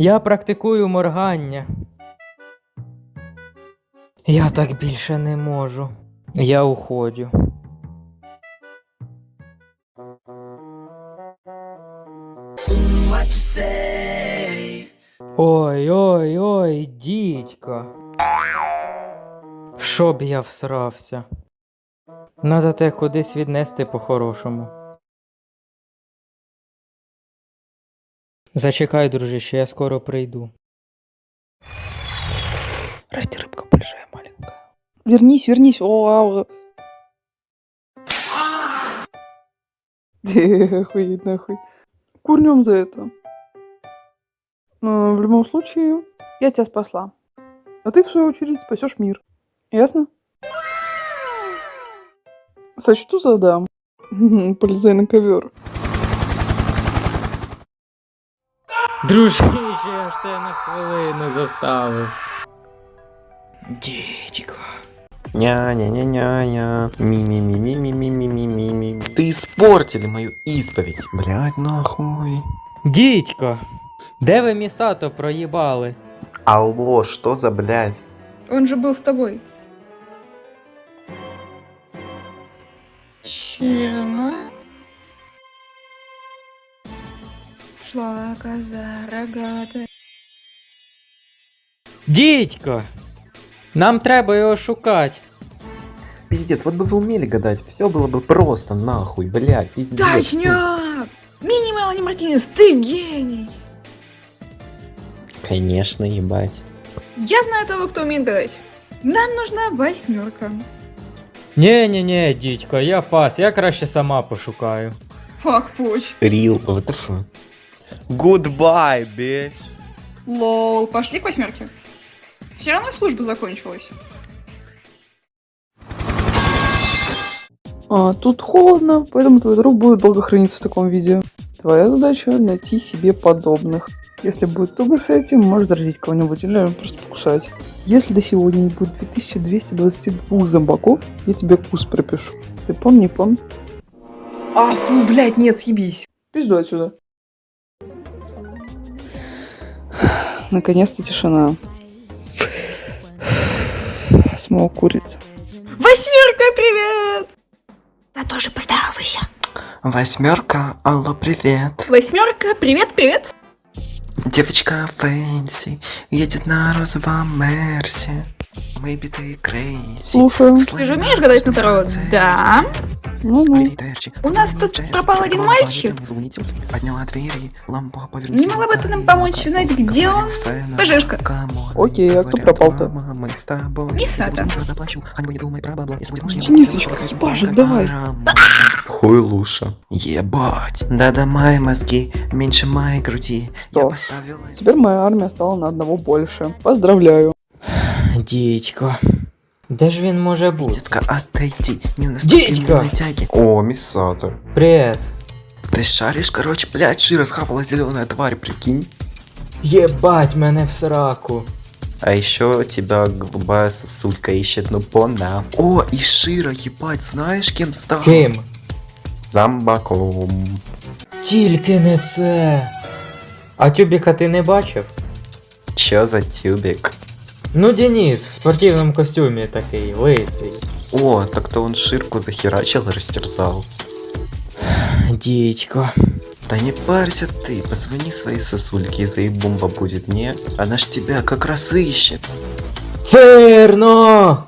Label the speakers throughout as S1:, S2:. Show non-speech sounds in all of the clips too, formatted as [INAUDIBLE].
S1: Я практикую моргання. Я так більше не можу. Я уходю. Ой, ой, ой, дідько. Щоб я всрався. Надо те кудись віднести по-хорошому. Зачекай, дружище, я скоро прийду. Расти рыбка большая, маленькая.
S2: Вернись, вернись. О, ау. Охуеть нахуй. Курнем за это. Но в любом случае, я тебя спасла. А ты, в свою очередь, спасешь мир. Ясно? Сочту задам. [LAUGHS] Полезай на ковер.
S1: Дружище, я ж тебе на хвилину заставив. Дідько.
S3: Ня-ня-ня-ня-ня. Ми-ми-ми-ми-ми-ми-ми-ми-ми. Ты испортили мою исповедь. Блять, нахуй.
S1: Дідько. Де ви місато проїбали?
S3: Алло, что за блядь?
S4: Он же был с тобой. Чего? Шла коза рогатая.
S1: Дідько! Нам треба його шукати.
S3: Пиздец, вот бы вы умели гадать, все было бы просто, нахуй, блядь, пиздец. всё.
S4: Точняк! Мини Мелани Мартинес, ты гений!
S3: Конечно, ебать.
S4: Я знаю того, кто умеет гадать. Нам нужна восьмерка.
S1: Нє-нє-нє, дідько, я пас, я краще сама пошукаю.
S4: Фак, поч.
S3: Real, what the fuck? Goodbye, bitch.
S4: Лол, пошли к восьмерке. Все равно служба закончилась.
S2: А, тут холодно, поэтому твой друг будет долго храниться в таком виде. Твоя задача — найти себе подобных. Если будет туго с этим, можешь заразить кого-нибудь или просто покусать. Если до сегодня не будет 2222 зомбаков, я тебе кус пропишу. Ты помни, помни. А, фу, блядь, нет, съебись. Пизду отсюда. Наконец-то тишина. Смог курица.
S4: Восьмерка, привет! Да тоже поздоровайся.
S3: Восьмерка, алло, привет.
S4: Восьмерка, привет, привет.
S3: Девочка Фэнси едет на розовом Мерсе. Maybe ты crazy.
S2: Слушаю.
S4: Ты же умеешь гадать на таро? Да.
S2: Ну-ну.
S4: У нас тут пропал один мальчик.
S3: Подняла двери, лампа
S4: Не могла бы ты нам помочь узнать, где он? ПЖшка.
S2: Окей, а кто пропал-то?
S3: Мы с тобой.
S4: Мисата.
S3: Заплачу, а не думай про бабла. Если будешь
S2: Денисочка, ебашек, давай.
S3: Хуй лучше. Ебать. Да-да, мои мозги, меньше моей груди.
S2: Что
S3: Я поставила...
S2: Теперь моя армия стала на одного больше. Поздравляю.
S1: Дідько. Де ж він може бути?
S3: Детка, отойди. Не наступи
S1: Дідько!
S3: мне на тяги. О, Миссата.
S1: Привіт.
S3: Ты шаришь, короче, блядь, Шира схавала зеленая тварь, прикинь.
S1: Єбать мене в сраку.
S3: А еще тебя голубая сосулька ищет, ну пона. О, и Шира, ебать, знаешь, кем стал?
S1: Ким?
S3: Зомбаком.
S1: Тільки не це. А тюбіка ти не бачив?
S3: Чё за тюбик?
S1: Ну, Денис, в спортивному костюмі такий, лисий.
S3: О, так-то он Ширку захерачил и растерзал.
S1: Дідько.
S3: Да не парься ты, позвони своей сосульке, и заебумба будет, не? Она ж тебя как раз ищет.
S1: Цирно!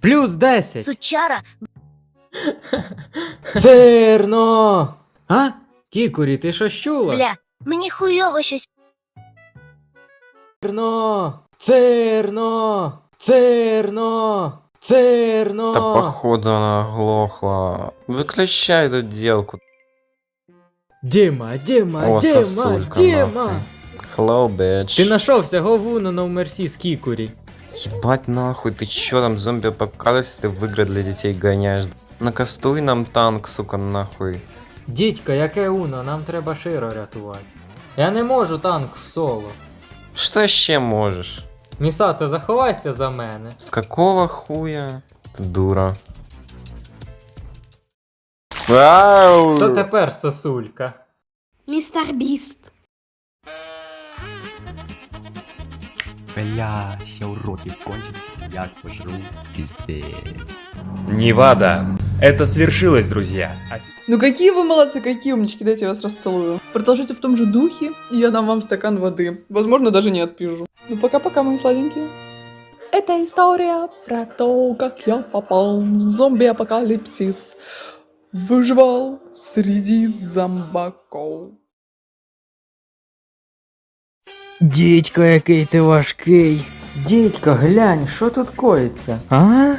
S1: Плюс 10.
S5: Сучара,
S1: Цирно! А? Кікурі, ти що чула?
S5: бля, мені хуйово щось.
S1: Цирно! Цирно! Цирно! Цирно!
S3: Да походу она оглохла. Выключай эту делку.
S1: Діма, Діма,
S3: О,
S1: Діма,
S3: сосулька,
S1: Діма!
S3: нахуй. Hello, bitch.
S1: Ти нашовся говуно на мерсі з Кікурі.
S3: Ебать нахуй, ты чё там зомби-апокалипсис ты в игры для детей гоняешь? Накастуй нам танк, сука, нахуй.
S1: Дідько, яке уно, нам треба широ рятувати. Я не можу танк в соло.
S3: Что ще можешь?
S1: Місато, заховайся за мене.
S3: З какого хуя? Ти дура. Ау!
S1: Хто тепер сосулька?
S5: Містер Біст.
S6: Бля, ще уроки кончатся, я пожру пиздец.
S7: Невада. Это свершилось, друзья. А
S2: Ну какие вы молодцы, какие умнички, дайте я вас расцелую. Продолжите в том же духе, и я дам вам стакан воды. Возможно, даже не отпижу. Ну пока-пока, мои сладенькие. Это история про то, как я попал в зомби-апокалипсис. Выживал среди зомбаков.
S1: Дідько, який ти важкий. Дідько, глянь, що тут коїться? А?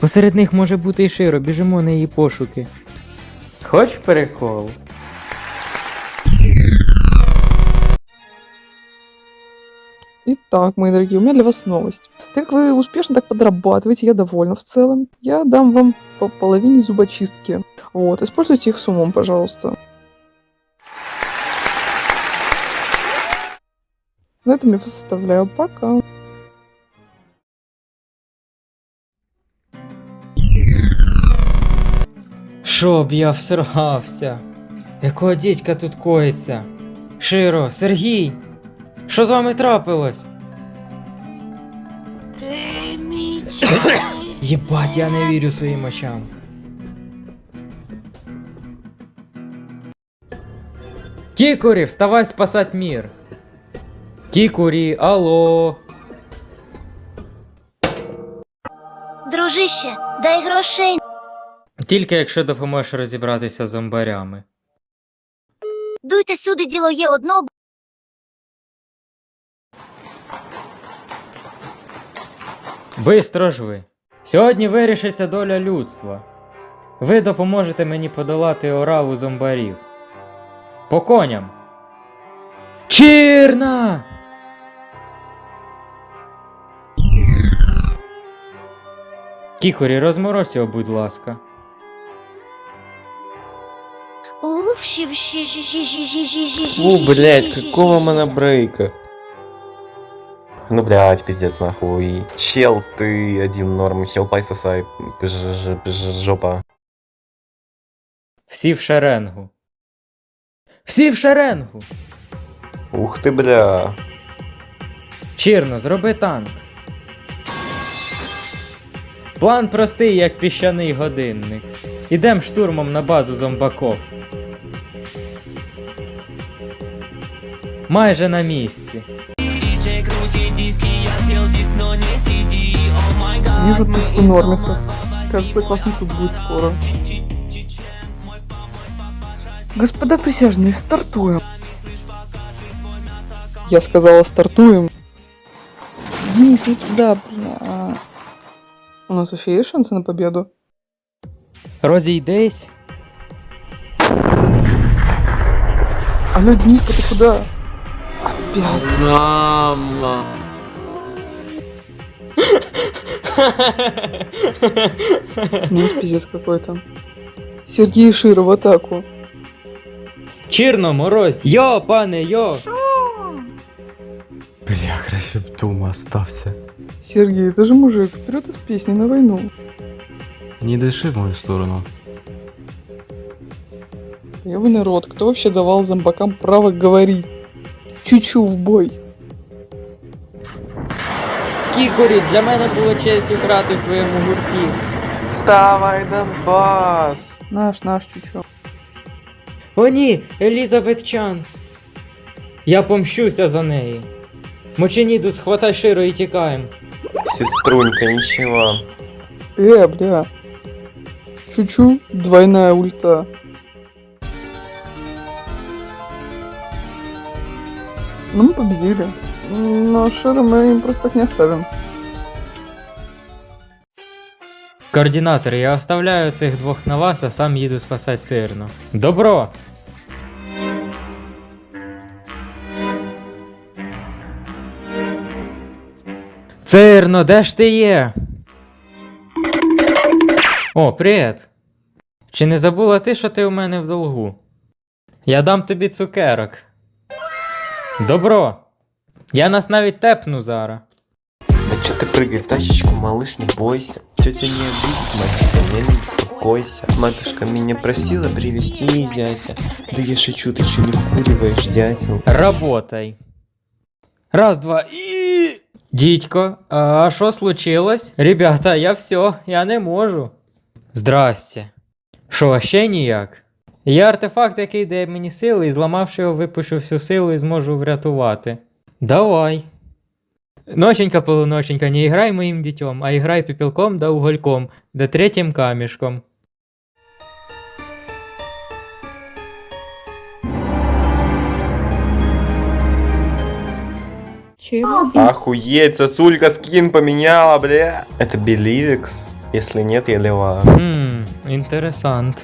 S1: Посеред них може бути і широ, біжимо на її пошуки. Хоч прикол?
S2: Итак, мои дорогие, у меня для вас новость. Так как вы успешно так подрабатываете, я довольна в целом. Я дам вам по половине зубочистки. Вот, используйте их с умом, пожалуйста. На этом я вас оставляю. Пока.
S1: Щоб я всрагався. Якого дідька тут коїться? Широ, Сергій! Що з вами трапилось?
S5: Ти мій чоловік.
S1: Єбать, я не вірю своїм очам. Кікурі, вставай спасать мір. Кікурі, алло.
S5: Дружище, дай грошей.
S1: Тільки якщо допоможеш розібратися з зомбарями.
S5: Дуйте сюди, діло є одно.
S1: Бистро ж ви. Сьогодні вирішиться доля людства. Ви допоможете мені подолати ораву зомбарів. По коням. Чірна! Кікорі, розморозь його, будь ласка.
S5: Уф, щі, щі, щі, щі, щі, щі, щі, щі,
S3: Фу,
S5: щі,
S3: какого монобрейка? Ну, блядь, пиздец, нахуй. Чел, ты один норм, хелпай сосай, ж- жопа.
S1: Всі в шеренгу. Всі в шеренгу!
S3: Ух ты, бля.
S1: Чірно, зроби танк. План простий, як піщаний годинник. Ідем штурмом на базу зомбаков. Майже на місці.
S2: Вижу тушку нормисов. Кажется, классный суд будет скоро. Господа присяжные, стартуем. Я сказала, стартуем. Денис, не туда, бля. У нас вообще есть шансы на победу?
S1: Розійдись.
S2: Алло, Дениска, ты куда? Опять. Ну, это пиздец какой-то. Сергей Широ в атаку.
S1: Чірно, морозь. Йо, пане, йо.
S6: Бля, краще б дома остався.
S2: Сергей, ты же мужик, вперед из песни на войну.
S6: Не дыши в мою сторону.
S2: Ёбаный рот, кто вообще давал зомбакам право говорить? Чучу в бой.
S1: Кікорі, для мене було честю грати в твоєму гурті.
S3: Вставай, Донбасс!
S2: Наш, наш чучу.
S1: О ні, Елізабет Чан. Я помщуся за неї. Моченіду, схватай широ і тікаємо.
S3: Сеструнька, ничего.
S2: Э, бля. Чучу, двойная ульта. Ну, мы победили. Но Шира мы им просто так не оставим.
S1: Координатор, я оставляю цих двох на вас, а сам їду спасати Цирно. Добро! Цирно, де ж ти є? О, привіт! Чи не забула ти, що ти у мене в долгу? Я дам тобі цукерок. Добро! Я нас навіть тепну зараз.
S3: Да чё ты прыгай в тачечку, малыш, не бойся. Тетя не обидит, матушка, не беспокойся. Матушка меня просила привезти ей зятя. Да я шучу, ты что не вкуриваешь, дятел?
S1: Работай. Раз, два і. Дідько, а що случилось? Ребята, я все, я не можу. Здрасте. Що, ще ніяк? Є артефакт, який дає мені сили, і зламавши його, випущу всю силу і зможу врятувати. Давай. Ноченька полуноченька, не играй моим детем, а играй пепелком да угольком, да третьим камешком.
S4: Чего?
S3: Охуеть, сосулька скин поменяла, бля. Это Беливикс? Если нет, я леваю.
S1: Хм, інтересант.